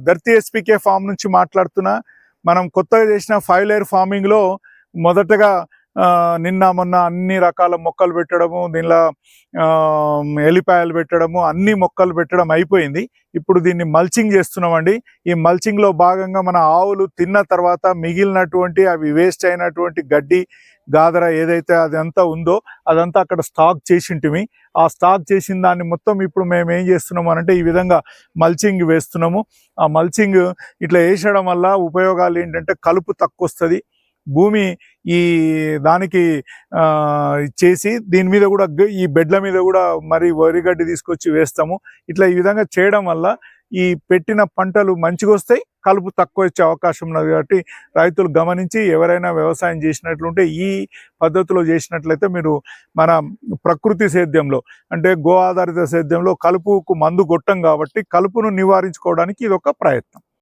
ధర్తి ఎస్పీకే form నుంచి మాట్లాడుతున్నా. మనం కొత్తగా చేసిన ఫైవ్ లేయర్ ఫార్మింగ్లో మొదటగా నిన్న మొన్న అన్ని రకాల మొక్కలు పెట్టడము దీనిలో ఆ, ఎలిపాయలు పెట్టడము అన్ని మొక్కలు పెట్టడం అయిపోయింది. ఇప్పుడు దీన్ని మల్చింగ్ చేస్తున్నామండి. ఈ మల్చింగ్లో భాగంగా మన ఆవులు తిన్న తర్వాత మిగిలినటువంటి అవి వేస్ట్ అయినటువంటి గడ్డి గాదర ఏదైతే అదంతా ఉందో అదంతా అక్కడ స్టాక్ చేసింటిమి. ఆ స్టాక్ చేసిన దాన్ని మొత్తం ఇప్పుడు మేము ఏం చేస్తున్నాము అంటే ఈ విధంగా మల్చింగ్ వేస్తున్నాము. ఆ మల్చింగ్ ఇట్లా వేసడం వల్ల ఉపయోగాలు ఏంటంటే కలుపు తక్కువ వస్తుంది భూమి ఈ దానికి చేసి దీని మీద కూడా ఈ బెడ్ల మీద కూడా మరి వరిగడ్డి తీసుకొచ్చి వేస్తాము. ఇట్లా ఈ విధంగా చేయడం వల్ల ఈ పెట్టిన పంటలు మంచిగా వస్తాయి కలుపు తక్కువ వచ్చే అవకాశం ఉన్నది కాబట్టి రైతులు గమనించి ఎవరైనా వ్యవసాయం చేసినట్లుంటే ఈ పద్ధతిలో చేసినట్లయితే మీరు మన ప్రకృతి సేద్యంలో అంటే గో ఆధారిత సేద్యంలో కలుపుకు మందు కొట్టం కాబట్టి కలుపును నివారించుకోవడానికి ఇది ఒక ప్రయత్నం.